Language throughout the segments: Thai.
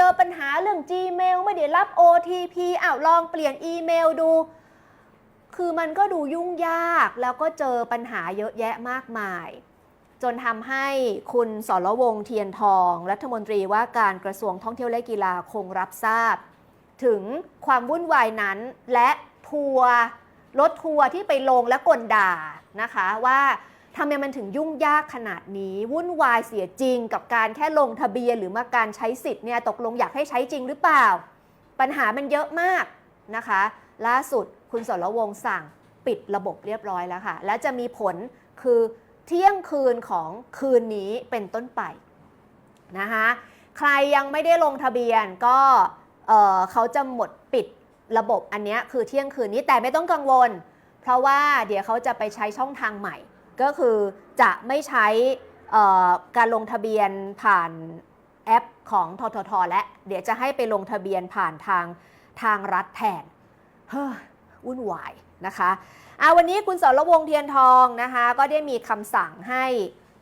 เจอปัญหาเรื่อง Gmail ไม่ได้รับ OTP อ้าวลองเปลี่ยนอีเมลดู คือมันก็ดูยุ่งยากแล้วก็เจอปัญหาเยอะแยะมากมาย จนทำให้คุณสรวงเทียนทอง รัฐมนตรีว่าการกระทรวงท่องเที่ยวและกีฬาคงรับทราบ ถึงความวุ่นวายนั้นและทัวร์รถทัวร์ที่ไปลงและกลด่านะคะว่า ทำไมมันถึงยุ่งยากขนาดนี้ วุ่นวายเสียจริง กับการแค่ลงทะเบียนหรือมาการใช้สิทธิ์เนี่ยตกลงอยากให้ใช้จริงหรือเปล่า ปัญหามันเยอะมากนะคะ ล่าสุดคุณสรวงสั่งปิดระบบเรียบร้อยแล้วค่ะ และจะมีผลคือเที่ยงคืนของคืนนี้เป็นต้นไปนะคะใครยังไม่ได้ลงทะเบียนก็เเขาจะหมดปิดระบบอันนี้คือเที่ยงคืนนี้แต่ไม่ต้องกังวล เพราะว่าเดี๋ยวเขาจะไปใช้ช่องทางใหม่ ก็คือจะไม่ใช้การลงทะเบียนผ่านแอปของทททและ เดี๋ยวจะให้ไปลงทะเบียนผ่านทางทางรัฐแทน เฮ้อวุ่นวายนะคะอาวันนี้คุณสรวงเทียนทองนะคะ ก็ได้มีคำสั่งให้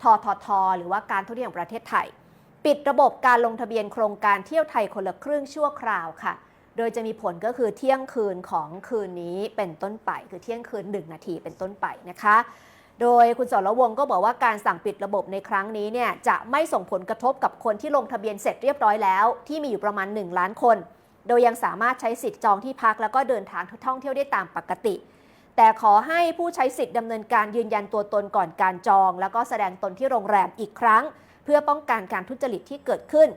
ททท หรือว่าการท่องเที่ยวแห่งประเทศไทย ปิดระบบการลงทะเบียนโครงการเที่ยวไทยคนละครึ่งชั่วคราวค่ะ โดยจะมีผลก็คือเที่ยงคืนของคืนนี้เป็นต้นไป คือเที่ยงคืนหนึ่งนาทีเป็นต้นไปนะคะ โดยคุณสรวงก็บอกว่าการสั่งปิดระบบในครั้งนี้เนี่ยจะไม่ส่งผลกระทบกับคนที่ลงทะเบียนเสร็จเรียบร้อยแล้ว ที่มีอยู่ประมาณ 1 ล้านคน โดยยังสามารถใช้สิทธิ์จองที่พักแล้วก็เดินทางท่องเที่ยวได้ตามปกติ แต่ขอให้ผู้ใช้สิทธิ์ดำเนินการยืนยันตัวตนก่อนการจอง แล้วก็แสดงตนที่โรงแรมอีกครั้ง เพื่อป้องกันการทุจริตที่เกิดขึ้น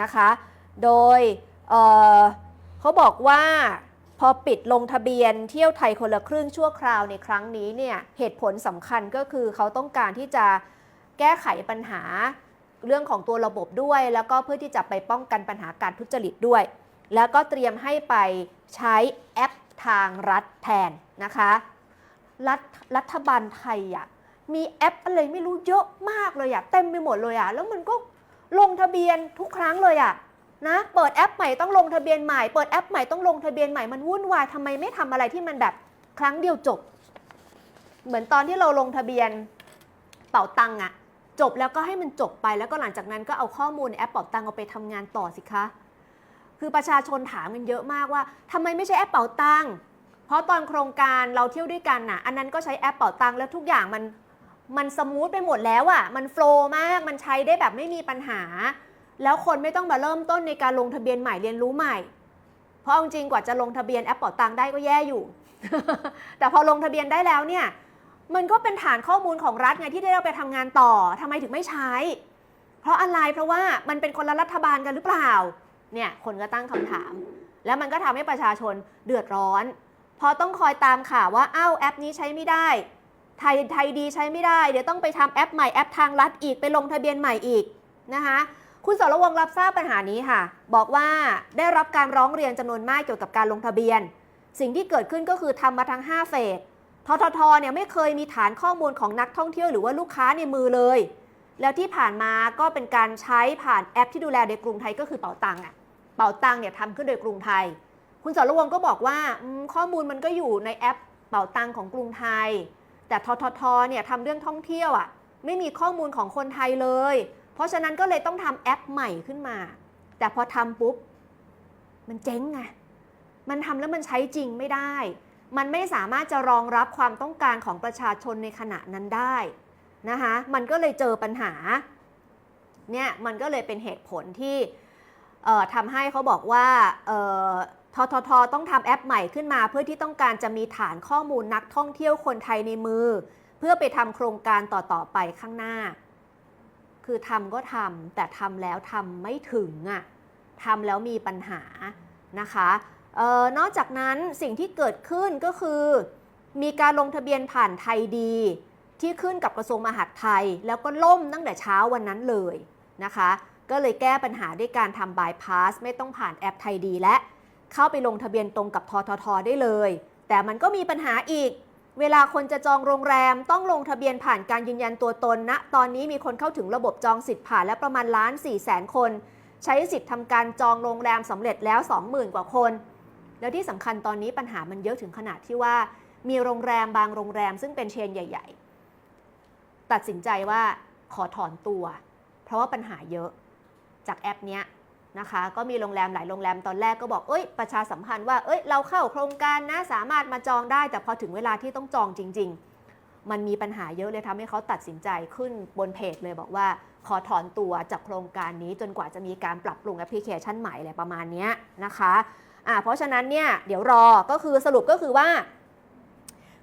นะคะ โดยเเขาบอกว่า พอปิดลงทะเบียนเที่ยวไทยคนละครึ่งชั่วคราวในครั้งนี้เนี่ยเหตุผลสำคัญก็คือเขาต้องการที่จะแก้ไขปัญหาเรื่องของตัวระบบด้วย แล้วก็เพื่อที่จะไปป้องกันปัญหาการทุจริตด้วย แล้วก็เตรียมให้ไปใช้แอปทางรัฐแทนนะคะรัฐรัฐบาลไทยอะมีแอปอะไรไม่รู้เยอะมากเลยอะเต็มไปหมดเลยอะแล้วมันก็ลงทะเบียนทุกครั้งเลยอะ นะเปิดแอปใหม่ต้องลงทะเบียนใหม่ เปิดแอปใหม่ต้องลงทะเบียนใหม่มันวุ่นวายทำไมไม่ทำอะไรที่มันแบบครั้งเดียวจบ เหมือนตอนที่เราลงทะเบียนเป๋าตังค์อะจบแล้วก็ให้มันจบไปแล้วก็หลังจากนั้นก็เอาข้อมูลในแอปเป๋าตังค์เอาไปทำงานต่อสิคะ คือประชาชนถามกันเยอะมากว่าทำไมไม่ใช้แอปเป๋าตังค์เพราะตอนโครงการเราเที่ยวด้วยกันน่ะ อันนั้นก็ใช้แอปเป๋าตังค์แล้วทุกอย่างมันมันสมูทไปหมดแล้วอะ่ะ มันโฟล์มาก มันใช้ได้แบบไม่มีปัญหา แล้วคนไม่ต้องมาเริ่มต้นในการลงทะเบียนใหม่เรียนรู้ใหม่ เพราะเอาจริงกว่าจะลงทะเบียนแอปเป๋าตังได้ก็แย่อยู่ แต่พอลงทะเบียนได้แล้วเนี่ยมันก็เป็นฐานข้อมูลของรัฐไงที่ได้เราไปทำงานต่อทำไมถึงไม่ใช้ เพราะอะไรเพราะว่ามันเป็นคนละรัฐบาลกันหรือเปล่าเนี่ยคนก็ตั้งคำถาม แล้วมันก็ทำให้ประชาชนเดือดร้อนพอต้องคอยตามข่าวว่าอ้าวแอปนี้ใช้ไม่ได้ไทยไทยดีใช้ไม่ได้ เดี๋ยวต้องไปทำแอปใหม่แอปทางรัฐอีกไปลงทะเบียนใหม่อีกนะคะ คุณสรวงรับทราบปัญหานี้ค่ะ บอกว่าได้รับการร้องเรียนจำนวนมากเกี่ยวกับการลงทะเบียน สิ่งที่เกิดขึ้นก็คือทำมาทั้ง 5 เฟสทททเนี่ยไม่เคยมีฐานข้อมูลของนักท่องเที่ยวหรือว่าลูกค้าในมือเลย แล้วที่ผ่านมาก็เป็นการใช้ผ่านแอปที่ดูแลโดยกรุงไทยก็คือเป๋าตังค์อะเป๋าตังค์เนี่ยทำขึ้นโดยกรุงไทย คุณสรวงก็บอกว่าข้อมูลมันก็อยู่ในแอปเป๋าตังค์ของกรุงไทย แต่ทททเนี่ยทำเรื่องท่องเที่ยวอะไม่มีข้อมูลของคนไทยเลย เพราะฉะนั้นก็เลยต้องทำแอปใหม่ขึ้นมา แต่พอทำปุ๊บ มันเจ๊งไง มันทำแล้วมันใช้จริงไม่ได้ มันไม่สามารถจะรองรับความต้องการของประชาชนในขณะนั้นได้นะคะ มันก็เลยเจอปัญหา เนี่ยมันก็เลยเป็นเหตุผลที่ทำให้เขาบอกว่าทททต้องทำแอปใหม่ขึ้นมา เพื่อที่ต้องการจะมีฐานข้อมูลนักท่องเที่ยวคนไทยในมือ เพื่อไปทำโครงการต่อๆไปข้างหน้า คือทำก็ทำแต่ทำแล้วทำไม่ถึงอะ่ะทำแล้วมีปัญหานะคะออนอกจากนั้นสิ่งที่เกิดขึ้นก็คือ มีการลงทะเบียนผ่านไทยดี ที่ขึ้นกับกระทรวงมหาดไทย แล้วก็ล่มตั้งแต่เช้าวันนั้นเลยนะคะ ก็เลยแก้ปัญหาด้วยการทำบายพาสไม่ต้องผ่านแอปไทยดีและเข้าไปลงทะเบียนตรงกับทททได้เลย แต่มันก็มีปัญหาอีก เวลาคนจะจองโรงแรมต้องลงทะเบียนผ่านการยืนยันตัวตนณนะตอนนี้มีคนเข้าถึงระบบจองสิทธิ์ผ่านและประมาณล้าน4แสนคน ใช้สิทธิ์ทำการจองโรงแรมสำเร็จแล้ว 20,000 กว่าคน แล้วที่สำคัญตอนนี้ปัญหามันเยอะถึงขนาดที่ว่า มีโรงแรมบางโรงแรมซึ่งเป็นเชนใหญ่ ๆ ตัดสินใจว่าขอถอนตัว เพราะว่าปัญหาเยอะจากแอปเนี้ย นะคะ ก็มีโรงแรมหลายโรงแรมตอนแรกก็บอกเอ้ยประชาสัมพันธ์ว่าเอ้ยเราเข้าโครงการนะสามารถมาจองได้ แต่พอถึงเวลาที่ต้องจองจริง ๆ มันมีปัญหาเยอะเลยทำให้เขาตัดสินใจขึ้นบนเพจเลยบอกว่าขอถอนตัวจากโครงการนี้จนกว่าจะมีการปรับปรุงแอปพลิเคชันใหม่อะไรประมาณนี้นะคะอ่าเพราะฉะนั้นเนี่ยเดี๋ยวรอก็คือสรุปก็คือว่า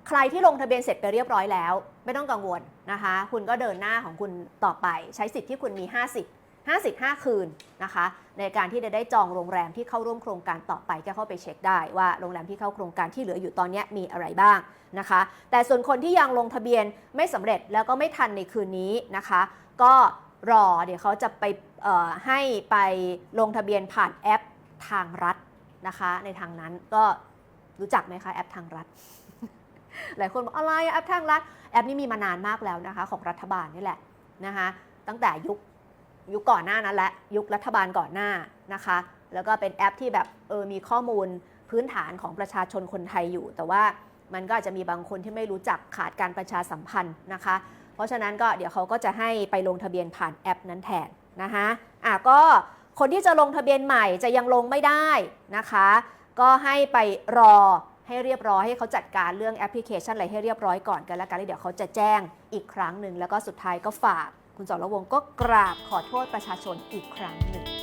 ใครที่ลงทะเบียนเสร็จไปเรียบร้อยแล้ว ไม่ต้องกังวลนะคะ คุณก็เดินหน้าของคุณต่อไป ใช้สิทธิ์ที่คุณมี 50 55 คืนนะคะ ในการที่จะได้จองโรงแรมที่เข้าร่วมโครงการต่อไปก็เข้าไปเช็คได้ว่าโรงแรมที่เข้าโครงการที่เหลืออยู่ตอนนี้มีอะไรบ้างนะคะ แต่ส่วนคนที่ยังลงทะเบียนไม่สำเร็จแล้วก็ไม่ทันในคืนนี้นะคะ ก็รอเดี๋ยวเขาจะไปให้ไปลงทะเบียนผ่านแอปทางรัฐนะคะ ในทางนั้นก็รู้จักไหมคะแอปทางรัฐหลายคนบอกอะไรแอปทางรัฐแอปนี้มีมานานมากแล้วนะคะ ของรัฐบาลนี่แหละนะคะตั้งแต่ยุค ยุคก่อนหน้านั้นและยุครัฐบาลก่อนหน้านะคะ แล้วก็เป็นแอปที่แบบเออมีข้อมูลพื้นฐานของประชาชนคนไทยอยู่ แต่ว่ามันก็อาจจะมีบางคนที่ไม่รู้จักขาดการประชาสัมพันธ์นะคะ เพราะฉะนั้นก็เดี๋ยวเขาก็จะให้ไปลงทะเบียนผ่านแอปนั้นแทนนะคะอะก็คนที่จะลงทะเบียนใหม่จะยังลงไม่ได้นะคะ ก็ให้ไปรอให้เรียบร้อยให้เขาจัดการเรื่องแอปพลิเคชันอะไรให้เรียบร้อยก่อนกันแล้วกันแล้วเดี๋ยวเขาจะแจ้งอีกครั้งหนึ่งแล้วก็สุดท้ายก็ฝาก คุณสรวงก็กราบขอโทษประชาชนอีกครั้งหนึ่ง